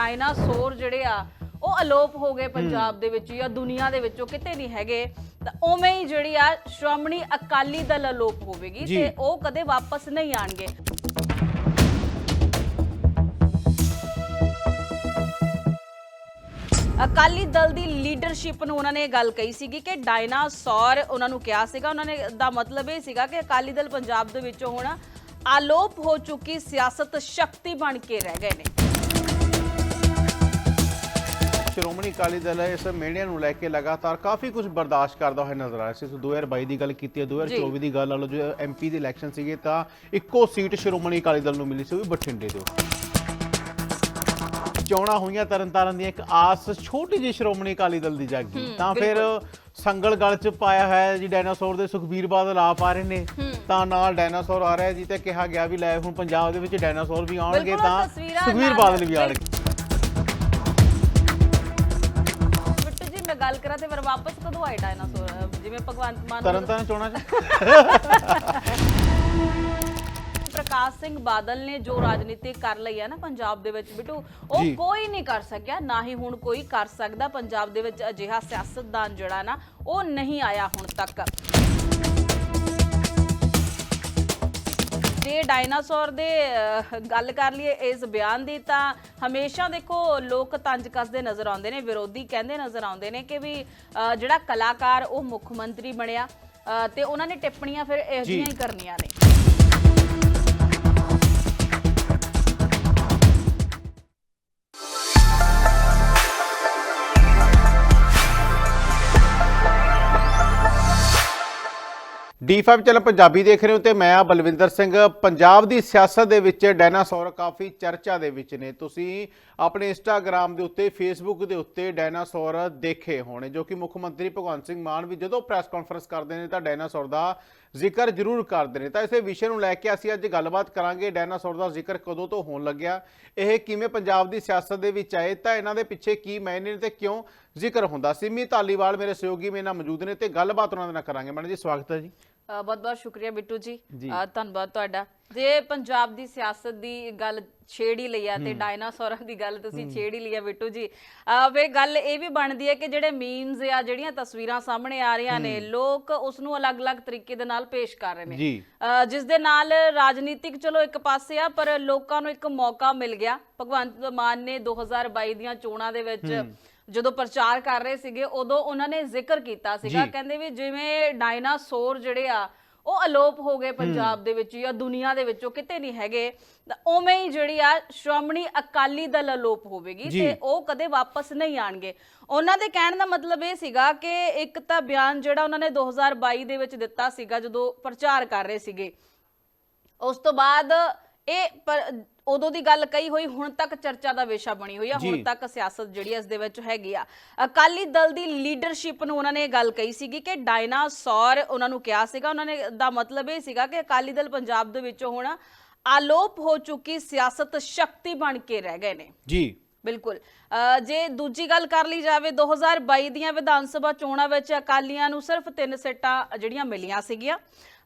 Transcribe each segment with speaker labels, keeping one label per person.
Speaker 1: Dinosaur ਜਿਹੜੇ ਆ ਉਹ ਅਲੋਪ ਹੋ ਗਏ ਪੰਜਾਬ ਦੇ ਵਿੱਚ ਜਾਂ ਦੁਨੀਆ ਦੇ ਵਿੱਚੋਂ ਕਿਤੇ ਨਹੀਂ ਹੈਗੇ। ਤਾਂ ਉਵੇਂ ਹੀ ਜਿਹੜੀ ਆ ਸ਼੍ਰੋਮਣੀ ਅਕਾਲੀ ਦਲ ਅਲੋਪ ਹੋਵੇਗੀ। ਤੇ ਉਹ ਕਦੇ ਵਾਪਸ ਨਹੀਂ ਆਣਗੇ। ਅਕਾਲੀ ਦਲ ਦੀ ਲੀਡਰਸ਼ਿਪ ਨੂੰ ਉਹਨਾਂ ਨੇ ਇਹ ਗੱਲ ਕਹੀ ਸੀਗੀ ਕਿ ਡਾਇਨਾਸੌਰ ਉਹਨਾਂ ਨੂੰ ਕਿਹਾ ਸੀਗਾ। ਉਹਨਾਂ ਨੇ ਦਾ ਮਤਲਬ ਇਹ ਸੀਗਾ ਕਿ ਅਕਾਲੀ ਦਲ ਪੰਜਾਬ ਦੇ ਵਿੱਚੋਂ ਹੁਣ ਆਲੋਪ ਹੋ ਚੁੱਕੀ ਸਿਆਸਤ ਸ਼ਕਤੀ ਬਣ ਕੇ ਰਹਿ ਗਏ ਨੇ।
Speaker 2: ਸ਼੍ਰੋਮਣੀ ਅਕਾਲੀ ਦਲ ਇਸ ਮੀਡੀਆ ਨੂੰ ਲੈ ਕੇ ਲਗਾਤਾਰ ਕਾਫੀ ਕੁਝ ਬਰਦਾਸ਼ਤ ਕਰਦਾ ਹੋਇਆ ਨਜ਼ਰ ਆ ਰਿਹਾ ਸੀ। ਸੋ 2022 ਦੀ ਗੱਲ ਕੀਤੀ ਹੈ 2024 ਦੀ ਗੱਲ ਆਲੋ ਜੋ ਐਮਪੀ ਦੇ ਇਲੈਕਸ਼ਨ ਸੀਗੇ ਤਾਂ ਇੱਕੋ ਸੀਟ ਸ਼੍ਰੋਮਣੀ ਅਕਾਲੀ ਦਲ ਨੂੰ ਮਿਲੀ ਸੀ ਉਹ ਵੀ ਬਠਿੰਡੇ ਤੋਂ। ਚੋਣਾਂ ਹੋਈਆਂ ਤਰਨਤਾਰਨ ਦੀਆਂ ਇੱਕ ਆਸ ਛੋਟੀ ਜਿਹੀ ਸ਼੍ਰੋਮਣੀ ਅਕਾਲੀ ਦਲ ਦੀ ਜਾਗੀ। ਤਾਂ ਫਿਰ ਸੰਗਲ ਗਲ ਚ ਪਾਇਆ ਹੈ ਜੀ ਡਾਇਨਾਸੌਰ ਦੇ ਸੁਖਬੀਰ ਬਾਦਲ ਆਪ ਆ ਰਹੇ ਨੇ। ਤਾਂ ਨਾਲ ਡਾਇਨਾਸੌਰ ਆ ਰਿਹਾ ਜੀ ਤੇ ਕਿਹਾ ਗਿਆ ਵੀ ਲੈ ਹੁਣ ਪੰਜਾਬ ਦੇ ਵਿੱਚ ਡਾਇਨਾਸੌਰ ਵੀ ਆਉਣਗੇ ਤਾਂ ਸੁਖਬੀਰ ਬਾਦਲ ਵੀ ਆਉਣਗੇ
Speaker 1: ਮੈਂ ਗੱਲ ਕਰਾਂ ਤੇ ਫਿਰ ਵਾਪਸ ਕਦੋਂ ਆਏ ਡਾਇਨਾਸੌਰ ਜਿਵੇਂ ਭਗਵੰਤ ਮਾਨ
Speaker 2: ਤਰਨਤਾਰਨ ਚੋਣਾਂ ਚ
Speaker 1: ਪ੍ਰਕਾਸ਼ ਸਿੰਘ ਬਾਦਲ ਨੇ ਜੋ ਰਾਜਨੀਤੀ ਕਰ ਲਈ ਹੈ ਨਾ ਪੰਜਾਬ ਦੇ ਵਿੱਚ ਬਿੱਟੂ ਉਹ
Speaker 2: ਜੀ।
Speaker 1: ਕੋਈ ਨਹੀਂ ਕਰ ਸਕਿਆ ਨਾ ਹੀ ਹੁਣ ਕੋਈ ਕਰ ਸਕਦਾ ਪੰਜਾਬ ਦੇ ਵਿੱਚ ਅਜਿਹਾ ਸਿਆਸਤਦਾਨ ਜਿਹੜਾ ਨਾ ਉਹ ਨਹੀਂ ਆਇਆ ਹੁਣ ਤੱਕ ਜੇ ਡਾਇਨਾਸੌਰ ਦੇ ਗੱਲ ਕਰ ਲਈਏ ਇਸ ਬਿਆਨ ਦੀ ਤਾਂ ਹਮੇਸ਼ਾ ਦੇਖੋ ਲੋਕ ਤੰਜ ਕੱਸਦੇ ਨਜ਼ਰ ਆਉਂਦੇ ਨੇ ਵਿਰੋਧੀ ਕਹਿੰਦੇ ਨਜ਼ਰ ਆਉਂਦੇ ਨੇ ਕਿ ਵੀ ਜਿਹੜਾ ਕਲਾਕਾਰ ਉਹ ਮੁੱਖ ਮੰਤਰੀ ਬਣਿਆ ਤੇ ਉਹਨਾਂ ਨੇ ਟਿੱਪਣੀਆਂ ਫਿਰ ਇਹੋ। ਜਿਹੀਆਂ ਹੀ ਕਰਨੀਆਂ ਨੇ
Speaker 2: D5 ਚੈਨਲ ਪੰਜਾਬੀ ਦੇਖ ਰਹੇ ਹੋ ਤੇ ਮੈਂ ਆ ਬਲਵਿੰਦਰ ਸਿੰਘ। ਪੰਜਾਬ ਦੀ ਸਿਆਸਤ ਦੇ ਵਿੱਚ ਡਾਇਨਾਸੌਰ ਕਾਫੀ ਚਰਚਾ ਦੇ ਵਿੱਚ ਨੇ। ਤੁਸੀਂ ਆਪਣੇ ਇੰਸਟਾਗ੍ਰam ਦੇ ਉੱਤੇ, ਫੇਸਬੁੱਕ ਦੇ ਉੱਤੇ ਡਾਇਨਾਸੌਰ ਦੇਖੇ ਹੋਣੇ, ਜੋ ਕਿ ਮੁੱਖ ਮੰਤਰੀ ਭਗਵੰਤ ਸਿੰਘ ਮਾਨ ਵੀ ਜਦੋਂ ਪ੍ਰੈਸ ਕਾਨਫਰੰਸ ਕਰਦੇ ਨੇ ਤਾਂ ਡਾਇਨਾਸੌਰ ਦਾ ਜ਼ਿਕਰ ਜ਼ਰੂਰ ਕਰਦੇ ਨੇ। ਤਾਂ ਇਸੇ ਵਿਸ਼ੇ ਨੂੰ ਲੈ ਕੇ ਅਸੀਂ ਅੱਜ ਗੱਲਬਾਤ ਕਰਾਂਗੇ, ਡਾਇਨਾਸੌਰ ਦਾ ਜ਼ਿਕਰ ਕਦੋਂ ਤੋਂ ਹੋਣ ਲੱਗਿਆ, ਇਹ ਕਿਵੇਂ ਪੰਜਾਬ ਦੀ ਸਿਆਸਤ ਦੇ ਵਿੱਚ ਆਏ, ਤਾਂ ਇਹਨਾਂ ਦੇ ਪਿੱਛੇ ਕੀ ਮਾਇਨੇ ਨੇ ਤੇ ਕਿਉਂ ਜ਼ਿਕਰ ਹੁੰਦਾ। ਸਿਮੀ ਧਾਲੀਵਾਲ ਮੇਰੇ ਸਹਿਯੋਗੀ ਮੇਰੇ ਨਾਲ ਮੌਜੂਦ ਨੇ ਤੇ ਗੱਲਬਾਤ ਉਹਨਾਂ ਦੇ ਨਾਲ ਕਰਾਂਗੇ। ਮੈਡਮ ਜੀ, ਸਵਾਗਤ ਹੈ ਜੀ।
Speaker 1: ਬਹੁਤ ਬਹੁਤ ਸ਼ੁਕਰੀਆ ਬਿੱਟੂ ਜੀ। ਧੰਨਵਾਦ ਤੁਹਾਡਾ। ਜੇ ਪੰਜਾਬ ਦੀ ਸਿਆਸਤ ਦੀ ਗੱਲ ਛੇੜ ਹੀ ਲਈ ਆ ਤੇ ਡਾਇਨਾਸੌਰਾਂ ਦੀ ਗੱਲ ਤੁਸੀਂ ਛੇੜ ਹੀ ਲਈ ਆ ਬਿੱਟੂ ਜੀ ਫਿਰ ਗੱਲ ਇਹ ਵੀ ਬਣਦੀ ਹੈ ਕਿ ਜਿਹੜੇ ਮੀਮਸ ਆ ਜਿਹੜੀਆਂ ਤਸਵੀਰਾਂ ਸਾਹਮਣੇ ਆ ਰਹੀਆਂ ਨੇ ਲੋਕ ਉਸ ਨੂੰ ਅਲੱਗ-ਅਲੱਗ ਤਰੀਕੇ ਦੇ ਨਾਲ ਪੇਸ਼ ਕਰ ਰਹੇ ਨੇ। ਜਿਸ ਦੇ ਨਾਲ ਰਾਜਨੀਤਿਕ ਚਲੋ ਇੱਕ ਪਾਸੇ ਆ ਪਰ ਲੋਕਾਂ ਨੂੰ ਇੱਕ ਮੌਕਾ ਮਿਲ ਗਿਆ। ਭਗਵੰਤ ਮਾਨ ਨੇ 2022 ਦੀਆਂ ਚੋਣਾਂ ਦੇ ਵਿੱਚ ਜਦੋਂ ਪ੍ਰਚਾਰ ਕਰ ਰਹੇ ਸੀਗੇ ਉਦੋਂ ਉਹਨਾਂ ਨੇ ਜ਼ਿਕਰ ਕੀਤਾ ਸੀਗਾ। ਕਹਿੰਦੇ ਵੀ ਜਿਵੇਂ ਡਾਇਨਾਸੌਰ ਜਿਹੜੇ ਆ ਉਹ ਅਲੋਪ ਹੋ ਗਏ ਪੰਜਾਬ ਦੇ ਵਿੱਚ ਜਾਂ ਦੁਨੀਆ ਦੇ ਵਿੱਚੋਂ ਕਿਤੇ ਨਹੀਂ ਹੈਗੇ ਤਾਂ ਉਵੇਂ ਹੀ ਜਿਹੜੀ ਆ ਸ਼੍ਰੋਮਣੀ ਅਕਾਲੀ ਦਲ ਅਲੋਪ ਹੋਵੇਗੀ। ਤੇ ਉਹ ਕਦੇ ਵਾਪਸ ਨਹੀਂ ਆਣਗੇ ਉਹਨਾਂ ਦੇ ਕਹਿਣ ਦਾ ਮਤਲਬ ਇਹ ਸੀਗਾ ਕਿ ਇੱਕ ਤਾਂ ਬਿਆਨ ਜਿਹੜਾ ਉਹਨਾਂ ਨੇ 2022 ਦੇ ਵਿੱਚ ਦਿੱਤਾ ਸੀਗਾ ਜਦੋਂ ਪ੍ਰਚਾਰ ਕਰ ਰਹੇ ਸੀਗੇ ਉਸ ਤੋਂ ਬਾਅਦ ਇਹ ਉਦੋਂ ਦੀ ਗੱਲ ਕਹੀ ਹੋਈ ਹੁਣ ਤੱਕ ਚਰਚਾ ਦਾ ਵਿਸ਼ਾ ਬਣੀ ਹੋਈ ਆ ਹੁਣ। ਤੱਕ ਸਿਆਸਤ ਜਿਹੜੀ ਇਸ ਦੇ ਵਿੱਚ ਹੈਗੀ ਆ। ਅਕਾਲੀ ਦਲ ਦੀ ਲੀਡਰਸ਼ਿਪ ਨੂੰ ਉਹਨਾਂ ਨੇ ਇਹ ਗੱਲ ਕਹੀ ਸੀਗੀ ਕਿ ਡਾਇਨਾਸੌਰ ਉਹਨਾਂ ਨੂੰ ਕਿਹਾ ਸੀਗਾ। ਉਹਨਾਂ ਨੇ ਦਾ ਮਤਲਬ ਇਹ ਸੀਗਾ ਕਿ ਅਕਾਲੀ ਦਲ ਪੰਜਾਬ ਦੇ ਵਿੱਚੋਂ ਹੁਣ ਆਲੋਪ ਹੋ ਚੁੱਕੀ ਸਿਆਸਤ ਸ਼ਕਤੀ ਬਣ ਕੇ ਰਹਿ ਗਏ ਨੇ।
Speaker 2: ਜੀ।
Speaker 1: ਬਿਲਕੁਲ। ਜੇ ਦੂਜੀ ਗੱਲ ਕਰ ਲਈ ਜਾਵੇ 2022 ਦੀਆਂ ਵਿਧਾਨ ਸਭਾ ਚੋਣਾਂ ਵਿੱਚ ਅਕਾਲੀਆਂ ਨੂੰ ਸਿਰਫ ਤਿੰਨ ਸੀਟਾਂ ਜਿਹੜੀਆਂ ਮਿਲੀਆਂ ਸੀਗੀਆਂ।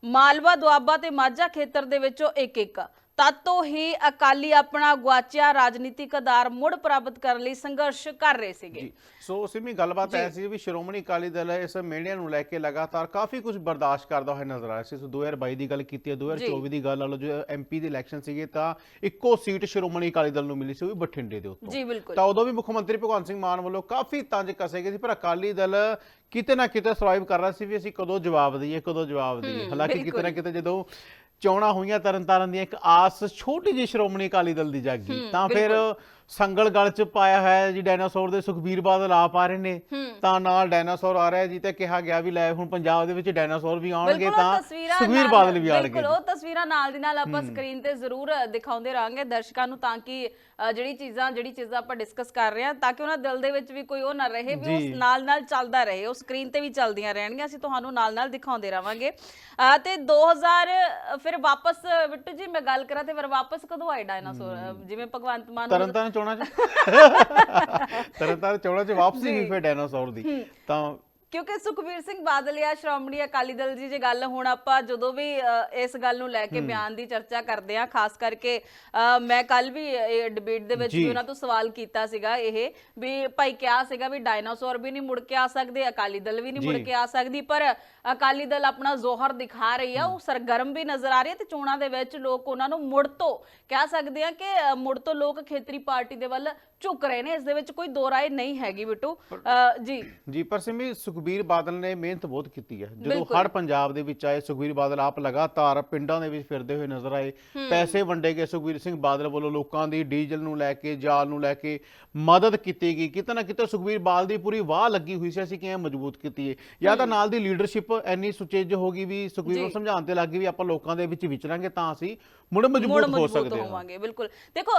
Speaker 1: ਮਾਲਵਾ ਦੁਆਬਾ ਤੇ ਮਾਝਾ ਖੇਤਰ ਦੇ ਵਿੱਚੋਂ ਇੱਕ ਇੱਕ ਤਦੋਂ ਹੀ ਅਕਾਲੀ ਆਪਣਾ ਗੁਆਚਿਆ ਰਾਜਨੀਤਿਕ ਆਧਾਰ ਮੁੜ ਪ੍ਰਾਪਤ ਕਰਨ ਲਈ ਸੰਘਰਸ਼ ਕਰ ਰਹੇ ਸੀਗੇ।
Speaker 2: ਸੋ ਸਿਮੀ ਗੱਲਬਾਤ ਐ ਸੀ ਵੀ ਸ਼੍ਰੋਮਣੀ ਅਕਾਲੀ ਦਲ ਇਸ ਮੀਡੀਆ ਨੂੰ ਲੈ ਕੇ ਲਗਾਤਾਰ ਕਾਫੀ ਕੁਝ ਬਰਦਾਸ਼ਤ ਕਰਦਾ ਹੋਇਆ ਨਜ਼ਰ ਆ ਰਿਹਾ ਸੀ। ਸੋ 2022 ਦੀ ਗੱਲ ਕੀਤੀ ਹੈ 2024 ਦੀ ਗੱਲ ਆਲੋ ਜੋ ਐਮਪੀ ਦੇ ਇਲੈਕਸ਼ਨ ਸੀਗੇ ਤਾਂ ਇੱਕੋ ਸੀਟ ਸ਼੍ਰੋਮਣੀ ਅਕਾਲੀ ਦਲ ਨੂੰ ਮਿਲੀ ਸੀ ਉਹ ਵੀ ਬਠਿੰਡੇ ਦੇ ਉੱਤੋਂ।
Speaker 1: ਜੀ ਬਿਲਕੁਲ।
Speaker 2: ਤਾਂ ਉਦੋਂ ਵੀ ਮੁੱਖ ਮੰਤਰੀ ਭਗਵੰਤ ਸਿੰਘ ਮਾਨ ਵੱਲੋਂ ਕਾਫੀ ਤੰਜ ਕਸੇ ਗਏ ਸੀ ਪਰ ਅਕਾਲੀ ਦਲ ਕਿਤੇ ਨਾ ਕਿਤੇ ਸਰਵਾਈਵ ਕਰ ਰਿਹਾ ਸੀ ਵੀ ਅਸੀਂ ਕਦੋਂ ਜਵਾਬ ਦਈਏ ਕਦੋਂ ਜਵਾਬ ਦਈਏ। ਹਾਲਾਂਕਿ ਕਿਤੇ ਨਾ ਕਿਤੇ ਜਦੋਂ ਚੋਣਾਂ ਹੋਈਆਂ ਤਰਨਤਾਰਨ ਦੀਆਂ ਇੱਕ ਆਸ ਛੋਟੀ ਜਿਹੀ ਸ਼੍ਰੋਮਣੀ ਅਕਾਲੀ ਦਲ ਦੀ ਜਾਗੀ ਤਾਂ ਫਿਰ ਸੰਗਲ ਗਲ ਚ ਪਾਇਆ ਹੈ ਜੀ ਡਾਇਨਾਸੌਰ ਦੇ ਸੁਖਬੀਰ ਬਾਦਲ ਆ ਰਹੇ ਨੇ। ਤਾਂ ਨਾਲ ਡਾਇਨਾਸੌਰ ਆ ਰਿਹਾ ਜੀ ਤੇ ਕਿਹਾ ਗਿਆ ਵੀ ਲੈ ਹੁਣ ਪੰਜਾਬ ਦੇ ਵਿੱਚ ਡਾਇਨਾਸੌਰ ਵੀ ਆਉਣਗੇ ਤਾਂ ਸੁਖਬੀਰ ਬਾਦਲ ਵੀ ਆਉਣਗੇ
Speaker 1: ਬਿਲਕੁਲ ਉਹ ਤਸਵੀਰਾਂ ਨਾਲ ਦੀ ਨਾਲ ਆਪਾਂ ਸਕਰੀਨ ਤੇ ਜ਼ਰੂਰ ਦਿਖਾਉਂਦੇ ਰਹਾਂਗੇ ਦਰਸ਼ਕਾਂ ਨੂੰ ਤਾਂ ਕਿ ਜਿਹੜੀ ਚੀਜ਼ਾਂ ਜਿਹੜੀ ਚੀਜ਼ਾਂ ਆਪਾਂ ਡਿਸਕਸ ਕਰ ਰਹੇ ਹਾਂ ਤਾਂ ਕਿ ਉਹਨਾਂ ਦਿਲ ਦੇ ਵਿੱਚ ਵੀ ਕੋਈ ਉਹ ਨਾ ਰਹੇ ਵੀ। ਉਸ ਨਾਲ ਨਾਲ ਚੱਲਦਾ ਰਹੇ ਉਹ ਸਕਰੀਨ ਤੇ ਵੀ ਚੱਲਦੀਆਂ ਰਹਿਣਗੀਆਂ ਅਸੀਂ ਤੁਹਾਨੂੰ ਨਾਲ ਨਾਲ ਦਿਖਾਉਂਦੇ ਰਵਾਂਗੇ। ਤੇ 2000 ਫਿਰ ਵਾਪਸ ਬਿੱਟੂ ਜੀ ਮੈਂ ਗੱਲ ਕਰਾਂ ਤੇ ਫਿਰ ਵਾਪਸ ਕਦੋਂ ਆਏ ਡਾਇਨਾਸੌਰ ਜਿਵੇਂ ਭਗਵੰਤ ਮਾਨ
Speaker 2: ਤਰਨਤਾਰਨ ਚੋਣਾਂ ਚ? ਤਰਨਤਾਰਨ ਚੋਣਾਂ ਚ ਵਾਪਸੀ ਹੋਈ ਫਿਰ ਡਾਇਨਾਸੌਰ ਦੀ। ਤਾਂ
Speaker 1: ਕਿਉਂਕਿ ਸੁਖਬੀਰ ਸਿੰਘ ਬਾਦਲ ਜਾਂ ਸ਼੍ਰੋਮਣੀ ਅਕਾਲੀ ਦਲ ਦੀ ਜੇ ਗੱਲ ਹੁਣ ਆਪਾਂ ਜਦੋਂ ਵੀ ਇਸ ਗੱਲ ਨੂੰ ਲੈ ਕੇ ਬਿਆਨ ਦੀ ਚਰਚਾ ਕਰਦੇ ਆ ਖਾਸ ਕਰਕੇ ਮੈਂ ਕੱਲ ਵੀ ਡਿਬੇਟ ਦੇ ਵਿੱਚ
Speaker 2: ਜੀ।
Speaker 1: ਵੀ ਉਹਨਾਂ ਤੋਂ ਸਵਾਲ ਕੀਤਾ ਸੀਗਾ ਇਹ ਵੀ ਭਾਈ ਕਿਹਾ ਸੀਗਾ ਵੀ ਡਾਇਨਾਸੌਰ ਵੀ ਨਹੀਂ ਮੁੜ ਕੇ ਆ ਸਕਦੇ ਅਕਾਲੀ ਦਲ ਵੀ ਨਹੀਂ ਮੁੜ
Speaker 2: ਜੀ।
Speaker 1: ਕੇ ਆ ਸਕਦੀ ਪਰ ਅਕਾਲੀ ਦਲ ਆਪਣਾ ਜ਼ੋਹਰ ਦਿਖਾ ਰਹੀ ਆ ਉਹ ਸਰਗਰਮ ਵੀ ਨਜ਼ਰ ਆ ਰਹੀ ਹੈ ਤੇ ਚੋਣਾਂ ਦੇ ਵਿੱਚ ਲੋਕ ਉਹਨਾਂ ਨੂੰ ਮੁੜ ਤੋਂ ਕਹਿ ਸਕਦੇ ਆ ਕਿ ਮੁੜ ਤੋਂ ਲੋਕ ਖੇਤਰੀ ਪਾਰਟੀ ਦੇ ਵੱਲ ਝੁਕ ਰਹੇ ਨੇ ਇਸ ਦੇ ਵਿੱਚ ਕੋਈ ਦੋ ਰਾਏ ਨਹੀਂ ਹੈਗੀ ਬਿੱਟੂ। ਜੀ।
Speaker 2: ਜੀ ਪਰ ਸਿਮੀ ਸੁਖਬੀਰ ਬਾਦਲ ਨੇ ਮਿਹਨਤ ਬਹੁਤ ਕੀਤੀ ਹੈ। ਜਦੋਂ। ਹੜ ਪੰਜਾਬ ਦੇ ਵਿੱਚ ਆਏ ਸੁਖਬੀਰ ਬਾਦਲ ਆਪ ਲਗਾਤਾਰ ਪਿੰਡਾਂ ਦੇ ਵਿੱਚ ਫਿਰਦੇ ਹੋਏ ਨਜ਼ਰ ਆਏ। ਪੈਸੇ ਵੰਡੇ ਗਏ ਸੁਖਬੀਰ ਸਿੰਘ ਬਾਦਲ ਵੱਲੋਂ ਲੋਕਾਂ ਦੀ ਡੀਜ਼ਲ ਨੂੰ ਲੈ ਕੇ ਜਾਲ ਨੂੰ ਲੈ ਕੇ ਮਦਦ ਕੀਤੀ ਗਈ। ਕਿਤੇ ਨਾ ਕਿਤੇ ਸੁਖਬੀਰ ਬਾਦਲ ਦੀ ਪੂਰੀ ਵਾਹ ਲੱਗੀ ਹੋਈ ਸੀ ਅਸੀਂ ਕਿਵੇਂ ਮਜ਼ਬੂਤ ਕੀਤੀ ਹੈ। ਜਾਂ ਤਾਂ ਨਾਲ ਦੀ ਲੀਡਰਸ਼ਿਪ ਇੰਨੀ ਸੁਚੇਜ ਹੋ ਗਈ ਵੀ ਸੁਖਬੀਰ ਨੂੰ। ਸਮਝਾਉਣ ਤੇ ਲੱਗ ਗਈ ਵੀ ਆਪਾਂ ਲੋਕਾਂ ਦੇ ਵਿੱਚ ਵਿਚਰਾਂਗੇ ਤਾਂ ਅਸੀਂ ਮੁੜ ਮਜ਼ਬੂਤ ਹੋ ਸਕਦੇ ਹਾਂ।
Speaker 1: ਹੋਵਾਂਗੇ ਬਿਲਕੁਲ। ਦੇਖੋ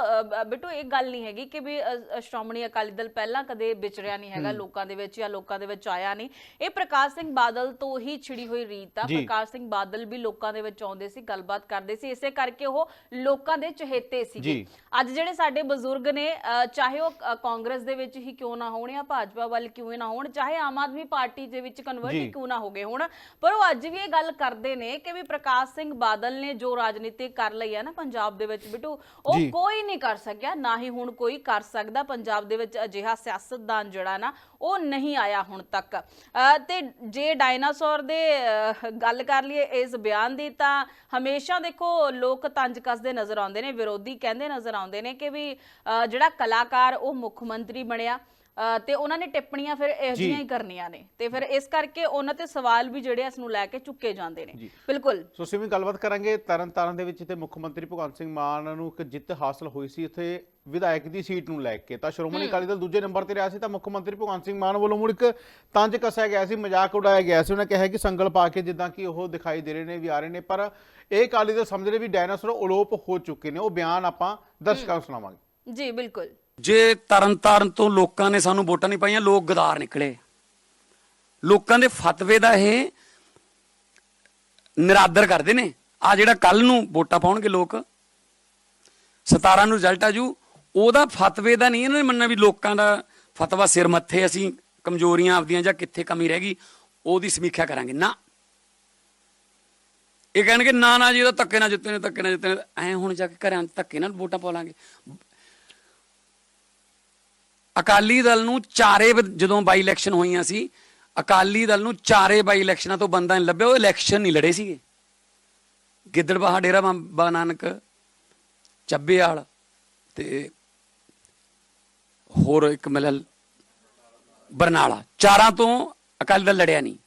Speaker 1: ਬਿੱਟੂ ਇਹ ਗੱਲ ਨਹੀਂ ਹੈਗੀ ਕਿ ਵੀ ਸ਼੍ਰੋਮਣੀ ਅਕਾਲੀ ਦਲ ਪਹਿਲਾਂ ਕਦੇ ਵਿਚਰਿਆ ਨਹੀਂ ਹੈਗਾ ਲੋਕਾਂ ਦੇ ਵਿੱਚ ਜਾਂ ਲੋਕਾਂ ਦੇ ਵਿੱਚ ਆਇਆ ਨਹੀਂ। ਇਹ ਪ੍ਰਕਾਸ਼ ਸਿੰਘ ਬਾਦਲ ਤੋਂ ਹੀ ਛਿੜੀ ਹੋਈ ਰੀਤ ਆ। ਪ੍ਰਕਾਸ਼ ਸਿੰਘ ਬਾਦਲ ਵੀ ਲੋਕਾਂ ਦੇ ਵਿੱਚ ਆਉਂਦੇ ਸੀ ਗੱਲਬਾਤ ਕਰਦੇ ਸੀ। ਇਸੇ ਕਰਕੇ ਉਹ ਲੋਕਾਂ ਦੇ ਚਹੇਤੇ ਸੀਗੇ।
Speaker 2: ਜੀ।
Speaker 1: ਅੱਜ ਜਿਹੜੇ ਸਾਡੇ ਬਜ਼ੁਰਗ ਨੇ ਚਾਹੇ ਉਹ ਕਾਂਗਰਸ ਦੇ ਵਿੱਚ ਹੀ ਕਿਉਂ ਨਾ ਹੋਣ ਜਾਂ ਭਾਜਪਾ ਵੱਲ ਕਿਉਂ ਨਾ ਹੋਣ ਚਾਹੇ ਆਮ ਆਦਮੀ ਪਾਰਟੀ ਦੇ ਵਿੱਚ ਕਨਵਰਟ। ਕਿਉਂ ਨਾ ਹੋ ਗਏ ਹੁਣ ਪਰ ਉਹ ਅੱਜ ਵੀ ਇਹ ਗੱਲ ਕਰਦੇ ਨੇ ਕਿ ਵੀ ਪ੍ਰਕਾਸ਼ ਸਿੰਘ ਬਾਦਲ ਨੇ ਜੋ ਰਾਜਨੀਤੀ ਕਰ ਲਈ ਹੈ ਨਾ ਪੰਜਾਬ ਦੇ ਵਿੱਚ ਬਿਟੂ। ਉਹ। ਕੋਈ ਨਹੀਂ ਕਰ ਸਕਿਆ ਨਾ ਹੀ ਹੁਣ ਕੋਈ ਕਰ ਸਕਦਾ। ਪੰਜਾਬ ਦੇ ਵਿੱਚ ਅਜਿਹਾ ਸਿਆਸਤਦਾਨ ਜਿਹੜਾ ਨਾ ਉਹ ਨਹੀਂ ਆਇਆ ਹੁਣ ਤੱਕ। ਤੇ ਜੇ ਡਾਇਨਾਸੌਰ ਦੇ ਗੱਲ ਕਰ ਲਈਏ ਇਸ ਬਿਆਨ ਦੀ ਤਾਂ ਹਮੇਸ਼ਾ ਦੇਖੋ ਲੋਕ ਤੰਜ ਕੱਸਦੇ ਨਜ਼ਰ ਆਉਂਦੇ ਨੇ ਵਿਰੋਧੀ ਕਹਿੰਦੇ ਨਜ਼ਰ ਆਉਂਦੇ ਨੇ ਕਿ ਵੀ ਜਿਹੜਾ ਕਲਾਕਾਰ ਉਹ ਮੁੱਖ ਮੰਤਰੀ ਬਣਿਆ। ਤੇ ਉਹਨਾਂ ਨੇ ਟਿੱਪਣੀਆਂ ਫਿਰ ਇਹੋ। ਜਿਹੀਆਂ ਹੀ ਕਰਨੀਆਂ ਨੇ। ਤੇ ਫਿਰ ਇਸ ਕਰਕੇ ਉਹਨਾਂ ਤੇ ਸਵਾਲ ਵੀ ਜਿਹੜੇ ਇਸ ਨੂੰ ਲੈ ਕੇ ਚੁੱਕੇ ਜਾਂਦੇ ਨੇ। ਬਿਲਕੁਲ।
Speaker 2: ਸੋ ਵੀ ਗੱਲਬਾਤ ਕਰਾਂਗੇ ਤਰਨ ਤਾਰਨ ਦੇ ਵਿੱਚ ਤੇ ਮੁੱਖ ਮੰਤਰੀ ਭਗਵੰਤ ਸਿੰਘ ਮਾਨ ਨੂੰ ਇੱਕ ਜਿੱਤ ਹਾਸਲ ਹੋਈ ਸੀ ਇੱਥੇ ਵਿਧਾਇਕ ਦੀ ਸੀਟ ਨੂੰ ਲੈ ਕੇ। ਤਾਂ ਸ਼੍ਰੋਮਣੀ ਅਕਾਲੀ ਦਲ ਦੂਜੇ ਨੰਬਰ ਤੇ ਰਿਹਾ ਸੀ ਤਾਂ ਮੁੱਖ ਮੰਤਰੀ ਭਗਵੰਤ ਸਿੰਘ ਮਾਨ ਵੱਲੋਂ ਮੁੜ ਇੱਕ ਤੰਜ ਕੱਸਿਆ ਗਿਆ ਸੀ ਮਜ਼ਾਕ ਉਡਾਇਆ ਗਿਆ ਸੀ। ਉਹਨਾਂ ਕਿਹਾ ਕਿ ਸੰਗਲ ਪਾ ਕੇ ਜਿੱਦਾਂ ਕਿ ਉਹ ਦਿਖਾਈ ਦੇ ਰਹੇ ਨੇ ਵੀ ਆ ਰਹੇ ਨੇ ਪਰ ਇਹ ਅਕਾਲੀ ਦਲ ਸਮਝ ਰਹੇ ਵੀ ਡਾਇਨਾਸੌਰ ਅਲੋਪ ਹੋ ਚੁੱਕੇ ਨੇ। ਉਹ ਬਿਆਨ ਆਪਾਂ ਦਰਸ਼ਕਾਂ ਨੂੰ ਸੁਣਾਵਾਂਗੇ।
Speaker 1: ਜੀ ਬਿਲਕੁਲ।
Speaker 3: ਜੇ ਤਰਨ ਤਾਰਨ ਤੋਂ ਲੋਕਾਂ ਨੇ ਸਾਨੂੰ ਵੋਟਾਂ ਨਹੀਂ ਪਾਈਆਂ, ਲੋਕ ਗਦਾਰ ਨਿਕਲੇ। ਲੋਕਾਂ ਦੇ ਫਤਵੇ ਦਾ ਇਹ ਨਿਰਾਦਰ ਕਰਦੇ ਨੇ। ਆ ਜਿਹੜਾ ਕੱਲ ਨੂੰ ਵੋਟਾਂ ਪਾਉਣਗੇ ਲੋਕ 17 ਨੂੰ ਰਿਜ਼ਲਟ ਆ ਜੂ ਉਹਦਾ ਫਤਵੇ ਦਾ ਨਹੀਂ ਇਹਨਾਂ ਨੇ ਮੰਨਣਾ ਵੀ ਲੋਕਾਂ ਦਾ ਫਤਵਾ ਸਿਰ ਮੱਥੇ, ਅਸੀਂ ਕਮਜ਼ੋਰੀਆਂ ਆਪਦੀਆਂ ਜਾਂ ਕਿੱਥੇ ਕਮੀ ਰਹਿ ਗਈ, ਉਹਦੀ ਸਮੀਖਿਆ ਕਰਾਂਗੇ। ਨਾ। ਇਹ ਕਹਿਣਗੇ, ਨਾ ਨਾ ਜੀ ਉਹਦਾ ਧੱਕੇ ਨਾਲ ਜਿੱਤੇ ਨੇ, ਧੱਕੇ ਨਾਲ ਜਿੱਤੇ ਨੇ, ਐ ਹੁਣ ਜਾ ਕੇ ਘਰਾਂ 'ਚ ਧੱਕੇ ਨਾਲ ਵੋਟਾਂ ਪਾ ਲਾਂਗੇ। ਅਕਾਲੀ ਦਲ ਨੂੰ ਚਾਰੇ ਜਦੋਂ ਬਾਈ ਇਲੈਕਸ਼ਨ ਹੋਈਆਂ ਸੀ, ਅਕਾਲੀ ਦਲ ਨੂੰ ਚਾਰੇ ਬਾਈ ਇਲੈਕਸ਼ਨਾਂ ਤੋਂ ਬੰਦਾ ਨਹੀਂ ਲੱਭਿਆ, ਉਹ ਇਲੈਕਸ਼ਨ ਨਹੀਂ ਲੜੇ ਸੀਗੇ। ਗਿੱਦੜਬਾਹਾ ਡੇਰਾ ਬਾਬਾ ਨਾਨਕ ਚੱਬੇਵਾਲ ਤੇ ਹੋਰ ਇੱਕ ਮਲਲ ਬਰਨਾਲਾ। ਚਾਰਾਂ ਤੋਂ ਅਕਾਲੀ ਦਲ ਲੜਿਆ ਨਹੀਂ।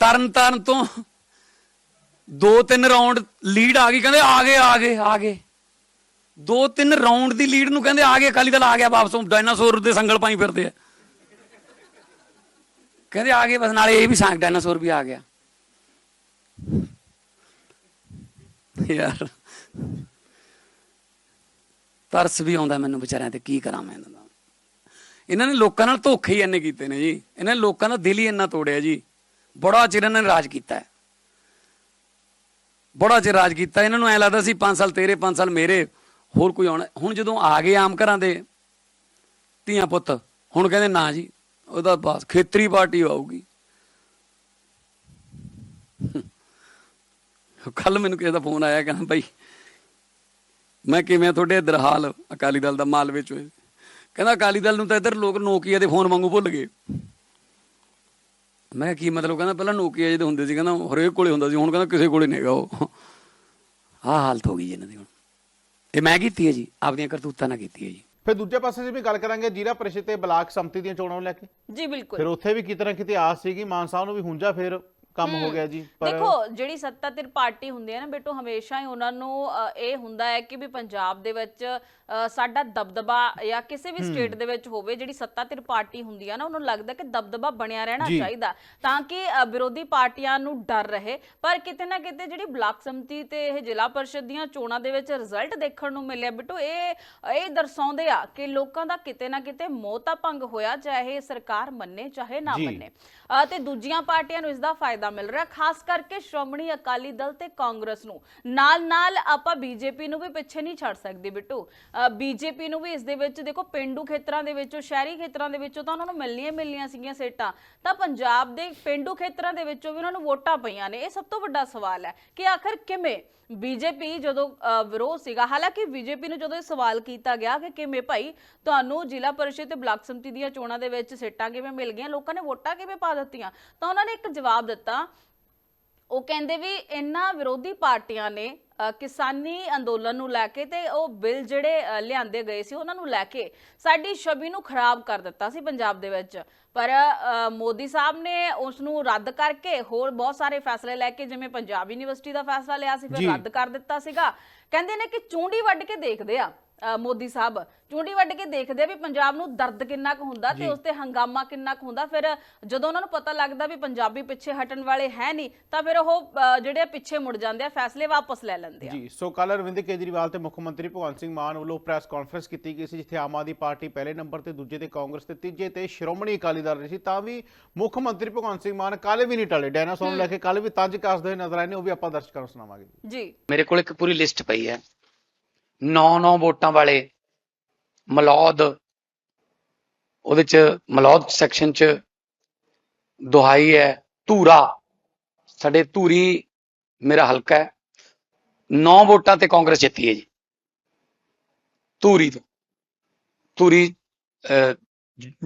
Speaker 3: ਤਰਨ ਤਾਰਨ ਤੋਂ ਦੋ ਤਿੰਨ ਰਾਉਂਡ ਲੀਡ ਆ ਗਈ, ਕਹਿੰਦੇ ਆ ਗਏ ਆ ਗਏ ਆ ਗਏ। ਦੋ ਤਿੰਨ ਰਾਉਂਡ ਦੀ ਲੀਡ ਨੂੰ ਕਹਿੰਦੇ, ਆ ਗਏ, ਅਕਾਲੀ ਦਲ ਆ ਗਿਆ ਵਾਪਸ ਡਾਇਨਾਸੌਰ ਦੇ ਸੰਗਲ ਪਾਈ ਫਿਰਦੇ ਆ। ਕਹਿੰਦੇ, ਆ ਗਏ, ਬਸ ਨਾਲੇ ਇਹ ਵੀ ਸੰਗ ਡਾਇਨਾਸੌਰ ਵੀ ਆ ਗਿਆ। ਯਾਰ, ਤਰਸ ਵੀ ਆਉਂਦਾ ਮੈਨੂੰ ਵਿਚਾਰਿਆਂ ਤੇ, ਕੀ ਕਰਾਂ ਮੈਂ ਇਹਨਾਂ ਦਾ? ਇਹਨਾਂ ਨੇ ਲੋਕਾਂ ਨਾਲ ਧੋਖੇ ਹੀ ਇੰਨੇ ਕੀਤੇ ਨੇ ਜੀ। ਇਹਨਾਂ ਨੇ ਲੋਕਾਂ ਦਾ ਦਿਲ ਹੀ ਇੰਨਾ ਤੋੜਿਆ ਜੀ। ਬੜਾ ਚਿਰ ਇਹਨਾਂ ਨੇ ਰਾਜ ਕੀਤਾ ਬੜਾ ਚਿਰ ਰਾਜ ਕੀਤਾ। ਇਹਨਾਂ ਨੂੰ ਐ ਲੱਗਦਾ ਸੀ 5 ਸਾਲ ਤੇਰੇ 5 ਸਾਲ ਮੇਰੇ। ਹੋਰ ਕੋਈ ਆਉਣਾ? ਹੁਣ ਜਦੋਂ ਆ ਗਏ ਆਮ ਘਰਾਂ ਦੇ ਧੀਆਂ ਪੁੱਤ, ਹੁਣ ਕਹਿੰਦੇ ਨਾ ਜੀ, ਉਹਦਾ ਬਸ, ਖੇਤਰੀ ਪਾਰਟੀ ਆਊਗੀ। ਕੱਲ ਮੈਨੂੰ ਕਿਸੇ ਦਾ ਫੋਨ ਆਇਆ, ਕਹਿੰਦਾ ਭਾਈ ਮੈਂ ਕਿਵੇਂ ਤੁਹਾਡੇ ਇੱਧਰ ਹਾਲ ਅਕਾਲੀ ਦਲ ਦਾ ਮਾਲ ਵਿੱਚ ਹੋਏ ਕਹਿੰਦਾ ਅਕਾਲੀ ਦਲ ਨੂੰ ਤਾਂ ਇੱਧਰ ਲੋਕ ਨੋਕੀਆ ਦੇ ਫੋਨ ਵਾਂਗੂ ਭੁੱਲ ਗਏ। ਮੈਂ ਕੀ ਮਤਲਬ, ਕਹਿੰਦਾ ਪਹਿਲਾਂ ਨੋਕੀਆ ਜਿਹਦੇ ਹੁੰਦੇ ਸੀ, ਕਹਿੰਦਾ ਹਰੇਕ ਕੋਲੇ ਹੁੰਦਾ ਸੀ, ਹੁਣ ਕਹਿੰਦਾ ਕਿਸੇ ਕੋਲੇ ਨਹੀਂਗਾ ਉਹ। ਆਹ ਹਾਲਤ ਹੋ ਗਈ ਇਹਨਾਂ ਦੀ ਹੁਣ। ਇਹ ਮੈਂ ਕੀਤੀ ਹੈ ਜੀ ਆਪਦੀਆਂ ਕਰਤੂਤਾਂ ਨਾਲ ਕੀਤੀ ਹੈ ਜੀ।
Speaker 2: ਫਿਰ ਦੂਜੇ ਪਾਸੇ ਜੇ ਵੀ ਗੱਲ ਕਰਾਂਗੇ ਜ਼ਿਲ੍ਹਾ ਪਰਿਸ਼ਦ ਤੇ ਬਲਾਕ ਸੰਮਤੀ ਦੀਆਂ ਚੋਣਾਂ ਨੂੰ ਲੈ ਕੇ
Speaker 1: ਜੀ ਬਿਲਕੁਲ।
Speaker 2: ਫਿਰ ਉੱਥੇ ਵੀ ਕਿਤੇ ਨਾ ਕਿਤੇ ਆਸ ਸੀਗੀ ਮਾਨ ਸਾਹਿਬ ਨੂੰ ਵੀ ਹੁੰਜਾ ਫਿਰ ਕੰਮ ਹੋ ਗਿਆ ਜੀ ਪਰ
Speaker 1: ਦੇਖੋ ਜਿਹੜੀ ਸੱਤਾਧਿਰ ਪਾਰਟੀ ਹੁੰਦੀ ਹੈ ਨਾ ਬੇਟੋ ਹਮੇਸ਼ਾ ਹੀ ਉਹਨਾਂ ਨੂੰ ਇਹ ਹੁੰਦਾ ਹੈ ਕਿ ਵੀ ਪੰਜਾਬ ਦੇ ਵਿੱਚ ਸਾਡਾ ਦਬਦਬਾ ਜਾਂ ਕਿਸੇ ਵੀ ਸਟੇਟ ਦੇ ਵਿੱਚ ਹੋਵੇ ਜਿਹੜੀ ਸੱਤਾਧਿਰ ਪਾਰਟੀ ਹੁੰਦੀ ਹੈ ਨਾ ਉਹਨੂੰ ਲੱਗਦਾ ਕਿ ਦਬਦਬਾ ਬਣਿਆ ਰਹਿਣਾ। ਚਾਹੀਦਾ ਤਾਂ ਕਿ ਵਿਰੋਧੀ ਪਾਰਟੀਆਂ ਨੂੰ ਡਰ ਰਹੇ ਪਰ ਕਿਤੇ ਨਾ ਕਿਤੇ ਜਿਹੜੀ ਬਲਾਕ ਸੰਮਤੀ ਤੇ ਇਹ ਜ਼ਿਲ੍ਹਾ ਪਰਿਸ਼ਦ ਦੀਆਂ ਚੋਣਾਂ ਦੇ ਵਿੱਚ ਰਿਜ਼ਲਟ ਦੇਖਣ ਨੂੰ ਮਿਲਿਆ ਬੇਟੋ ਇਹ ਇਹ ਦਰਸਾਉਂਦੇ ਆ ਕਿ ਲੋਕਾਂ ਦਾ ਕਿਤੇ ਨਾ ਕਿਤੇ ਮੋਹ ਤਾਂ ਭੰਗ ਹੋਇਆ ਚਾਹੇ ਸਰਕਾਰ ਮੰਨੇ ਚਾਹੇ ਨਾ। ਮੰਨੇ ਤੇ ਦੂਜੀਆਂ ਪਾਰਟੀਆਂ ਨੂੰ ਇਸ ਦਾ ਫਾਇਦਾ ਮਿਲ ਰਿਹਾ, ਖਾਸ ਕਰਕੇ ਸ਼੍ਰੋਮਣੀ ਅਕਾਲੀ ਦਲ ਤੇ ਕਾਂਗਰਸ ਨੂੰ। ਨਾਲ ਨਾਲ ਆਪਾਂ ਬੀਜੇਪੀ ਨੂੰ ਵੀ ਪਿੱਛੇ ਨਹੀਂ ਛੱਡ ਸਕਦੇ ਬਿੱਟੂ। ਬੀਜੇਪੀ ਨੂੰ ਵੀ ਇਸ ਦੇ ਵਿੱਚ ਦੇਖੋ, ਪਿੰਡੂ ਖੇਤਰਾਂ ਦੇ ਵਿੱਚੋਂ, ਸ਼ਹਿਰੀ ਖੇਤਰਾਂ ਦੇ ਵਿੱਚੋਂ ਤਾਂ ਉਹਨਾਂ ਨੂੰ ਮਿਲਣੀਆਂ ਮਿਲਣੀਆਂ ਸੀਗੀਆਂ ਸੀਟਾਂ। ਤਾਂ ਪੰਜਾਬ ਦੇ ਪਿੰਡੂ ਖੇਤਰਾਂ ਦੇ ਵਿੱਚੋਂ ਵੀ ਉਹਨਾਂ ਨੂੰ ਵੋਟਾਂ ਪਈਆਂ ਨੇ। ਇਹ ਸਭ ਤੋਂ ਵੱਡਾ ਸਵਾਲ ਹੈ ਕਿ ਆਖਰ ਕਿਵੇਂ ਬੀਜੇਪੀ ਜਦੋਂ ਵਿਰੋਧ ਸੀਗਾ, ਹਾਲਾਂਕਿ ਬੀਜੇਪੀ ਨੂੰ ਜਦੋਂ ਇਹ ਸਵਾਲ ਕੀਤਾ ਗਿਆ ਕਿ ਕਿਵੇਂ ਭਾਈ ਤੁਹਾਨੂੰ ਜ਼ਿਲ੍ਹਾ ਪਰਿਸ਼ਦ ਤੇ ਬਲਾਕ ਸਮਿਤੀ ਦੀਆਂ ਚੋਣਾਂ ਦੇ ਵਿੱਚ ਸੀਟਾਂ ਕਿਵੇਂ ਮਿਲ ਗਈਆਂ, ਲੋਕਾਂ ਨੇ ਵੋਟਾਂ ਕਿਵੇਂ ਪਾ ਦਿੱਤੀਆਂ, ਤਾਂ ਉਹਨਾਂ ਨੇ ਇੱਕ ਜਵਾਬ ਦਿੱਤਾ, ਉਹ ਕਹਿੰਦੇ ਵੀ ਇਹਨਾਂ ਵਿਰੋਧੀ ਪਾਰਟੀਆਂ ਨੇ ਕਿਸਾਨੀ ਅੰਦੋਲਨ ਨੂੰ ਲੈ ਕੇ ਤੇ ਉਹ ਬਿੱਲ ਜਿਹੜੇ ਲਿਆਂਦੇ ਗਏ ਸੀ ਉਹਨਾਂ ਨੂੰ ਲੈ ਕੇ ਸਾਡੀ ਛਵੀ ਨੂੰ ਖਰਾਬ ਕਰ ਦਿੱਤਾ ਸੀ ਪੰਜਾਬ ਦੇ ਵਿੱਚ। ਪਰ ਮੋਦੀ ਸਾਹਿਬ ਨੇ ਉਸ ਨੂੰ ਰੱਦ ਕਰਕੇ ਹੋਰ ਬਹੁਤ ਸਾਰੇ ਫੈਸਲੇ ਲੈ ਕੇ ਜਿਵੇਂ ਪੰਜਾਬ ਯੂਨੀਵਰਸਿਟੀ ਦਾ ਫੈਸਲਾ ਲਿਆ ਸੀ। ਫਿਰ ਰੱਦ ਕਰ ਦਿੱਤਾ ਸੀਗਾ। ਕਹਿੰਦੇ ਨੇ ਕਿ ਚੂੰਡੀ ਵੱਢ ਕੇ ਦੇਖਦੇ ਆ। ਮੋਦੀ ਸਾਹਿਬ ਚੂੰਡੀ ਵੱਢ ਕੇ ਦੇਖਦੇ ਆ ਵੀ ਪੰਜਾਬ ਨੂੰ ਦਰਦ ਕਿੰਨਾ ਕੁ ਹੁੰਦਾ ਤੇ। ਉਸ ਤੇ ਹੰਗਾਮਾ ਕਿੰਨਾ ਕੁ ਹੁੰਦਾ। ਫਿਰ ਜਦੋਂ ਉਹਨਾਂ ਨੂੰ ਪਤਾ ਲੱਗਦਾ ਵੀ ਪੰਜਾਬੀ ਪਿੱਛੇ ਹਟਣ ਵਾਲੇ ਹੈ ਨਹੀਂ ਤਾਂ ਫਿਰ ਉਹ ਜਿਹੜੇ ਪਿੱਛੇ ਮੁੜ ਜਾਂਦੇ ਆ ਫੈਸਲੇ ਵਾਪਸ ਲੈ ਲੈਂਦੇ ਆ।
Speaker 2: ਜੀ ਸੋ ਕੱਲ੍ਹ ਅਰਵਿੰਦ ਕੇਜਰੀਵਾਲ ਤੇ ਮੁੱਖ ਮੰਤਰੀ ਭਗਵੰਤ ਸਿੰਘ ਮਾਨ ਵੱਲੋਂ ਪ੍ਰੈਸ ਕਾਨਫਰੰਸ ਕੀਤੀ ਗਈ ਸੀ ਜਿੱਥੇ ਆਮ ਆਦਮੀ ਪਾਰਟੀ ਪਹਿਲੇ ਨੰਬਰ ਤੇ ਦੂਜੇ ਤੇ ਕਾਂਗਰਸ ਤੇ ਤੀਜੇ ਤੇ ਸ਼੍ਰੋਮਣੀ ਅਕਾਲੀ ਦਲ ਰਹੀ ਸੀ ਤਾਂ ਵੀ ਮੁੱਖ ਮੰਤਰੀ ਭਗਵੰਤ ਸਿੰਘ ਮਾਨ ਕੱਲ੍ਹ ਵੀ ਨਹੀਂ ਟਲੇ। ਡਾਇਨਾਸੌਰ ਨੂੰ ਲੈ ਕੇ ਕੱਲ੍ਹ ਵੀ ਤੰਜ ਕੱਸਦੇ ਨਜ਼ਰ ਆਏ ਨੇ ਉਹ ਵੀ ਆਪਾਂ ਦਰਸ਼ਕਾਂ ਨੂੰ ਸੁਣਾਵਾਂਗੇ।
Speaker 1: ਜੀ।
Speaker 3: ਮੇਰੇ ਕੋਲ ਇੱਕ ਪੂਰੀ ਲਿਸਟ ਪਈ ਹੈ। 9-9 ਵੋਟਾਂ ਵਾਲੇ ਮਲੌਦ ਉਹਦੇ ਚ ਮਲੌਦ ਸੈਕਸ਼ਨ ਚ ਦੁਹਾਈ ਹੈ ਧੂਰਾ। ਸਾਡੇ ਧੂਰੀ ਮੇਰਾ ਹਲਕਾ ਹੈ। 9 ਵੋਟਾਂ ਤੇ ਕਾਂਗਰਸ ਜਿੱਤੀ ਹੈ ਜੀ। ਧੂਰੀ ਤੋਂ। ਧੂਰੀ ਅਹ,